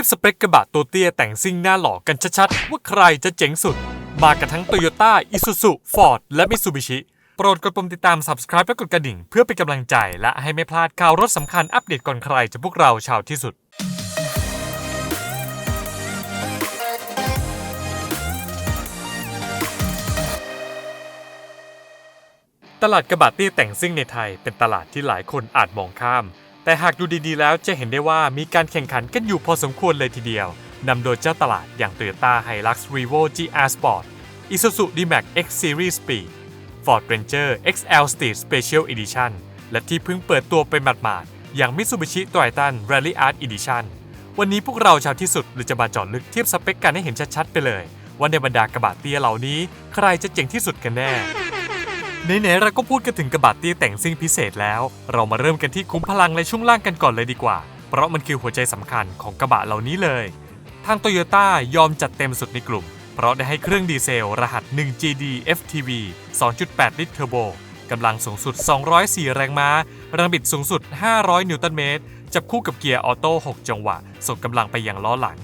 ทียบสเปคกระบะตัวเตี้ยแต่งซิ่งหน้าหล่อกันชัดๆ ว่าใครจะเจ๋งสุด มากันทั้ง Toyota, Isuzu, Ford และ Mitsubishi โปรดกดปุ่มติดตาม Subscribe และกดกระดิ่ง เพื่อเป็นกำลังใจ และให้ไม่พลาดข่าวรถสำคัญอัปเดตก่อนใครจากพวกเราชาวที่สุดตลาดกระบะเตี้ยแต่งซิ่งในไทยเป็นตลาดที่หลายคนอาจมองข้าม แต่หากดูดีๆแล้วจะเห็นได้ว่ามีการแข่งขันกันอยู่พอสมควรเลยทีเดียวนำโดยเจ้าตลาดอย่าง Toyota Hilux Revo GR Sport Isuzu D-Max X Series Speed Ford Ranger XL Street Special Edition และที่เพิ่งเปิดตัวไปหมาดๆ อย่าง Mitsubishi Triton Rally Art Edition วันนี้พวกเราชาวที่สุดเลยจะมาจอดลึกเทียบสเปคกันให้เห็นชัดๆไปเลย ว่าในบรรดากระบะเตี้ยเหล่านี้ ใครจะเจ๋งที่สุดกันแน่ ไหนๆเราก็พูดกันถึงกระบะเตี้ยแต่งซิ่งพิเศษแล้ว เรามาเริ่มกันที่คุ้มพลังและช่วงล่างกันก่อนเลยดีกว่า เพราะมันคือหัวใจสำคัญของกระบะเหล่านี้เลย ทางโตโยต้ายอมจัดเต็มสุดในกลุ่ม เพราะได้ให้เครื่องดีเซล รหัส 1GD FTV 2.8 ลิตรเทอร์โบกำลังสูงสุด 204 แรงม้า แรงบิดสูงสุด 500 นิวตันเมตร จับคู่กับเกียร์ออโต้ 6 จังหวะ ส่งกำลังไปยังล้อหลัง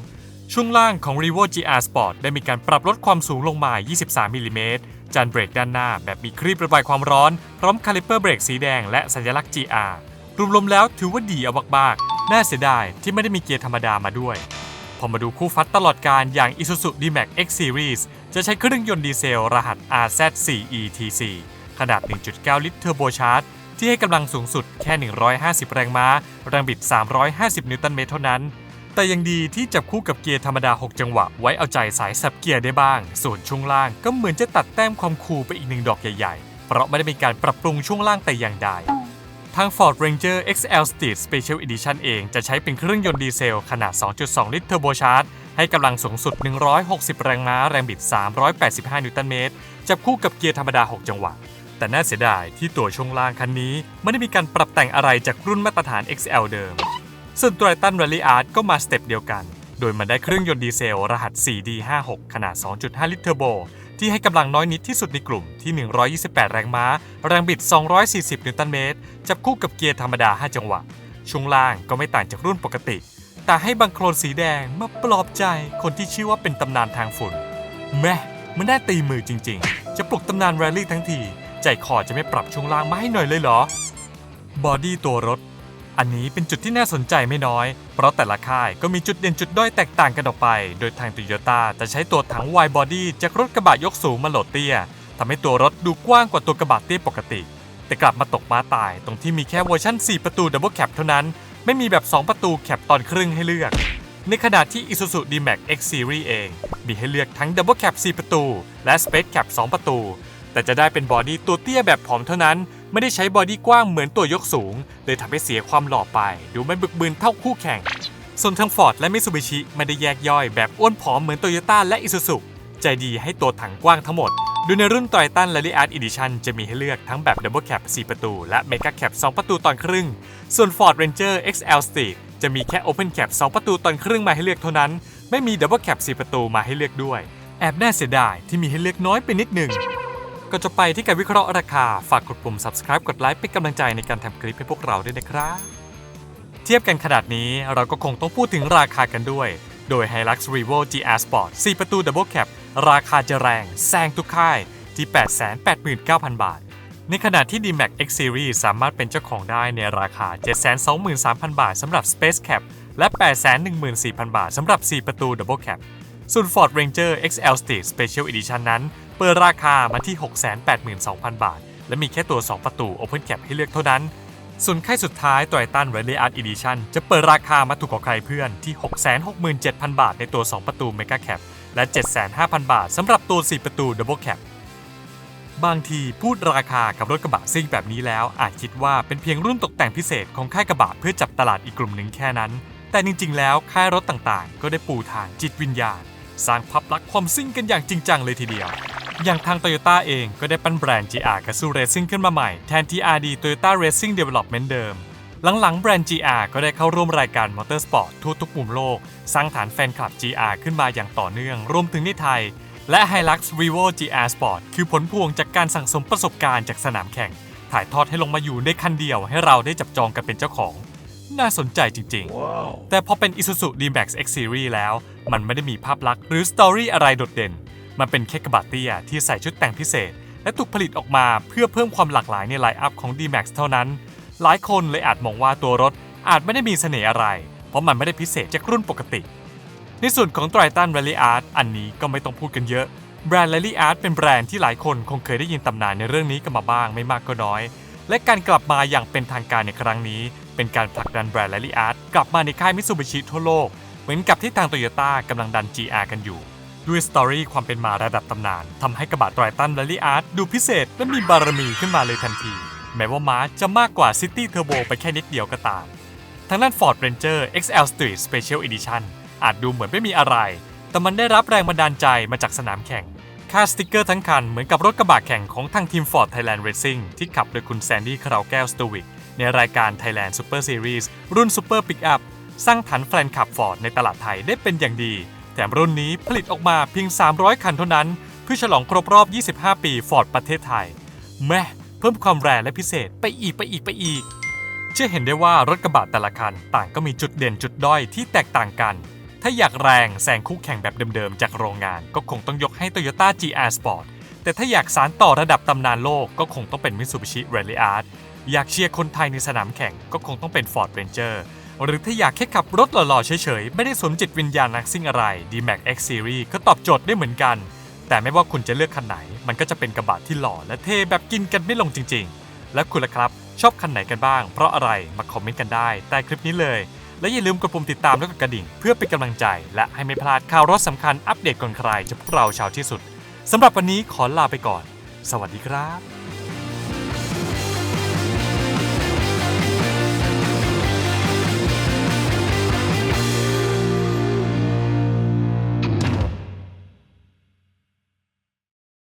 ช่วงล่างของ r e v o GR Sport ได้มีการปรับลดความสูงลงมา 23 มิลลิเมตรจานเบรกด้านหน้าแบบมีครีบระบายความร้อน พร้อมคาลิเปอร์เบรกสีแดงและสัญลักษณ์ GR รวมๆแล้วถือว่าดีเอามากๆ น่าเสียดายที่ไม่ได้มีเกียร์ธรรมดามาด้วย พอมาดูคู่ฟัดตลอดการอย่าง Isuzu D-Max X Series จะใช้เครื่องยนต์ดีเซลรหัส RZ4ETC ขนาด 1.9 ลิตรเทอร์โบชาร์จที่ให้กำลังสูงสุดแค่ 150 แรงม้า แรงบิด 350 นิวตันเมตรเท่านั้น แต่ยังดีที่จับคู่กับเกียร์ธรรมดา 6 จังหวะ ไว้เอาใจสายสับเกียร์ได้บ้าง ส่วนช่วงล่างก็เหมือนจะตัดแต้มความคูลไปอีกหนึ่งดอกใหญ่ๆ เพราะไม่ได้มีการปรับปรุงช่วงล่างแต่อย่างใดทาง Ford Ranger XL Street Special Edition เองจะใช้เป็นเครื่องยนต์ดีเซลขนาด 2.2 ลิตรเทอร์โบชาร์จให้กำลังสูงสุด 160 แรงม้า แรงบิด 385 นิวตันเมตร จับคู่กับเกียร์ธรรมดา 6 จังหวะ แต่น่าเสียดายที่ตัวช่วงล่างคันนี้ ไม่ได้มีการปรับแต่งอะไรจากรุ่นมาตรฐาน XL เดิม ส่วน Triton Rally Art ก็มาสเต็ปเดียวกัน โดยมันได้เครื่องยนต์ดีเซล รหัส 4D56 ขนาด 2.5 ลิตรเทอร์โบ ที่ให้กำลังน้อยนิดที่สุดในกลุ่มที่ 128 แรงม้า แรงบิด 240 นิวตันเมตร จับคู่กับเกียร์ธรรมดา 5 จังหวะ ช่วงล่างก็ไม่ต่างจากรุ่นปกติ แต่ให้บังโคลนสีแดงมาปลอบใจคนที่ชื่อว่าเป็นตำนานทางฝุ่น แม่มันได้ตีมือจริง ๆ จะปลุกตำนานแรลลี่ทั้งที ใจคอจะไม่ปรับช่วงล่างมาให้หน่อยเลยเหรอบอดี้ตัวรถ อันนี้เป็นจุดที่น่าสนใจไม่น้อย เพราะแต่ละค่ายก็มีจุดเด่นจุดด้อยแตกต่างกันออกไป โดยทาง Toyota จะใช้ตัวถัง wide body จากรถกระบะยกสูงมาโหลดเตี้ยทำให้ตัวรถดูกว้างกว่าตัวกระบะเตี้ยปกติ แต่กลับมาตกมาตายตรงที่มีแค่เวอร์ชั่น4 ประตู Double Cab เท่านั้น ไม่มีแบบ 2 ประตูแคปตอนครึ่งให้เลือก ในขณะที่ Isuzu D-Max X Series เอง มีให้เลือกทั้ง Double Cab 4ประตู และ Space Cab 2 ประตู แต่จะได้เป็นบอดี้ตัวเตี้ยแบบผอมเท่านั้น ไม่ได้ใช้บอดี้กว้างเหมือนตัวยกสูง เลยทำให้เสียความหล่อไป ดูไม่บึกบึนเท่าคู่แข่ง ส่วนทาง Ford และ Mitsubishi ไม่ได้แยกย่อยแบบอ้วนผอมเหมือน Toyota และ Isuzu ใจดีให้ตัวถังกว้างทั้งหมด โดยในรุ่น Triton Rally Art Edition จะมีให้เลือกทั้งแบบ Double Cab 4ประตู และ Mega Cab 2ประตูตอนครึ่ง ส่วน Ford Ranger XL Street จะมีแค่ Open Cab 2ประตูตอนครึ่งมาให้เลือกเท่านั้น ไม่มี Double Cab 4ประตูมาให้เลือกด้วย แอบน่าเสียดายที่มีให้เลือกน้อยไปนิดหนึ่ง ก็จะไปที่การวิเคราะห์ราคา ฝากกดปุ่ม subscribe กดไลค์เป็นกำลังใจในการทำคลิปให้พวกเราด้วยนะครับ เทียบกันขนาดนี้เราก็คงต้องพูดถึงราคากันด้วย โดย Hilux Revo GR Sport 4 ประตู Double Cab ราคาจะแรงแซงทุกค่ายที่ 889,000 บาท ในขณะที่ D-Max X Series สามารถเป็นเจ้าของได้ในราคา 723,000 บาทสำหรับ Space Cab และ 814,000 บาทสำหรับ 4 ประตู Double Cab ส่วน Ford Ranger XL Street Special Edition นั้น เปิดราคามาที่ 682,000 บาท และมีแค่ตัว 2 ประตู Open Cab ให้เลือกเท่านั้น ส่วนค่ายสุดท้าย Triton Rally Art Edition จะเปิดราคามาถูกกว่าใครเพื่อนที่ 667,000 บาทในตัว 2 ประตู Mega Cab และ 75,000 บาทสำหรับตัว 4 ประตู Double Cab บางทีพูดราคากับรถกระบะซิ่งแบบนี้แล้ว อาจคิดว่าเป็นเพียงรุ่นตกแต่งพิเศษของค่ายกระบะเพื่อจับตลาดอีกกลุ่มหนึ่งแค่นั้น แต่จริงๆ แล้วค่ายรถต่างๆ ก็ได้ปูทางจิตวิญญาณ สร้างภาพลักษณ์ความซิ่งกันอย่างจริงจังเลยทีเดียว อย่างทาง Toyota เองก็ได้ปั้นแบรนด์ GR กับซู Racing ขึ้นมาใหม่ แทน TRD Toyota Racing Development เดิม หลังๆ แบรนด์ GR ก็ได้เข้าร่วมรายการ Motorsport ทั่วทุกมุมโลก สร้างฐานแฟนคลับ GR ขึ้นมาอย่างต่อเนื่องรวมถึงในไทย และ Hilux Revo GR Sport คือผลพวงจากการสั่งสมประสบการณ์จากสนามแข่ง ถ่ายทอดให้ลงมาอยู่ในคันเดียวให้เราได้จับจองกันเป็นเจ้าของ น่าสนใจจริง ๆ แต่พอเป็น Isuzu D-Max X Series แล้ว มันไม่ได้มีภาพลักษณ์หรือสตอรี่อะไรโดดเด่น มันเป็นแค่กระบะเตี้ยที่ใส่ชุดแต่งพิเศษ และถูกผลิตออกมาเพื่อเพิ่มความหลากหลายในไลน์อัพของ D-Max เท่านั้น หลายคนเลยอาจมองว่าตัวรถอาจไม่ได้มีเสน่ห์อะไร เพราะมันไม่ได้พิเศษจากรุ่นปกติ ในส่วนของ Triton Rally Art อันนี้ก็ไม่ต้องพูดกันเยอะแบรนด์ Rally Art เป็นแบรนด์ที่หลายคนคงเคยได้ยินตำนานในเรื่องนี้กันมาบ้างไม่มากก็น้อย และการกลับมาอย่างเป็นทางการในครั้งนี้ เป็นการผลักดันแบรนด์ Rally Art กลับมาในค่ายมิ t ูบิชิทั่วโลก เหมือนกับที่ทางโตโยต้ากำลังดัน GR กันอยู่ ด้วยสตอรี่ความเป็นมาระดับตำนานทำให้กระบะ Triton Rally Art ดูพิเศษและมีบารมีขึ้นมาเลยทันที แม้ว่ามาร์จะมากกว่า City Turbo ไปแค่นิดเดียวก็ตามทางด้าน Ford Ranger XL Street Special Edition อาจดูเหมือนไม่มีอะไร แต่มันได้รับแรงบันดาลใจมาจากสนามแข่ง ค่าสติกเกอร์ทั้งคันเหมือนกับรถกระบะแข่งของทางทีม Ford Thailand Racing ที่ขับโดยคุณแซนดี้คาราวแก้วสตูวิก ในรายการ Thailand Super Series รุ่น Super Pickup สร้างฐานแฟนคลับ Ford ในตลาดไทยได้เป็นอย่างดี แถมรุ่นนี้ผลิตออกมาเพียง 300 คันเท่านั้น เพื่อฉลองครบรอบ 25 ปี Ford ประเทศไทย แม่เพิ่มความแรงและพิเศษไปอีกไปอีกไปอีกเชื่อเห็นได้ว่ารถกระบะแต่ละคันต่างก็มีจุดเด่นจุดด้อยที่แตกต่างกัน ถ้าอยากแรงแซงคู่แข่งแบบเดิมๆ จากโรงงาน ก็คงต้องยกให้ Toyota GR Sport แต่ถ้าอยากสารต่อระดับตำนานโลกก็คงต้องเป็น Mitsubishi Rally Art อยากเชียร์คนไทยในสนามแข่งก็คงต้องเป็น Ford Ranger หรือถ้าอยากแค่ขับรถหล่อๆเฉยๆ ไม่ได้สวมจิตวิญญาณนักซิ่งอะไร D-Max X Series ก็ตอบโจทย์ได้เหมือนกัน แต่ไม่ว่าคุณจะเลือกคันไหน มันก็จะเป็นกระบะที่หล่อและเท่แบบกินกันไม่ลงจริง ๆ และคุณล่ะครับ ชอบคันไหนกันบ้าง เพราะอะไรมาคอมเมนต์กันได้ใต้คลิปนี้เลย และอย่าลืมกดปุ่มติดตามและกดกระดิ่ง เพื่อเป็นกำลังใจ และให้ไม่พลาดข่าวรถสำคัญอัปเดตก่อนใครจากพวกเราชาวที่สุดสำหรับวันนี้ขอลาไปก่อน สวัสดีครับ